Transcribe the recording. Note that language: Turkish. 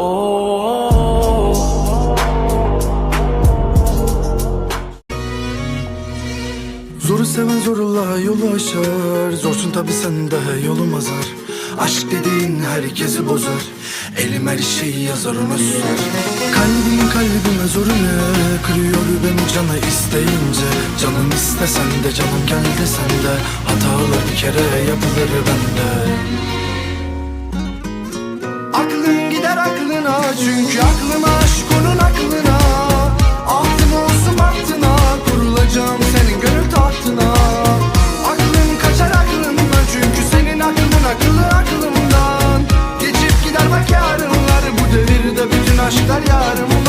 oh. Zoru seven zorla yolu aşar. Zorsun tabi sen de yolum azar. Aşk dediğin herkesi bozar. Elim her şeyi yazar ona sürer. Kalbim kalbime zoru ne? Kırıyor beni cana isteyince. Canım istesen de canım gel desen de Hatalar bir kere yapılır bende çünkü aklıma aşk onun aklına. Ahtım olsun bahtına kurulacağım senin gönül tahtına. Aklım kaçar aklımdan çünkü senin aklın akıllı aklımdan. Geçip gider bak yarınlar bu devirde bütün aşklar yarımlar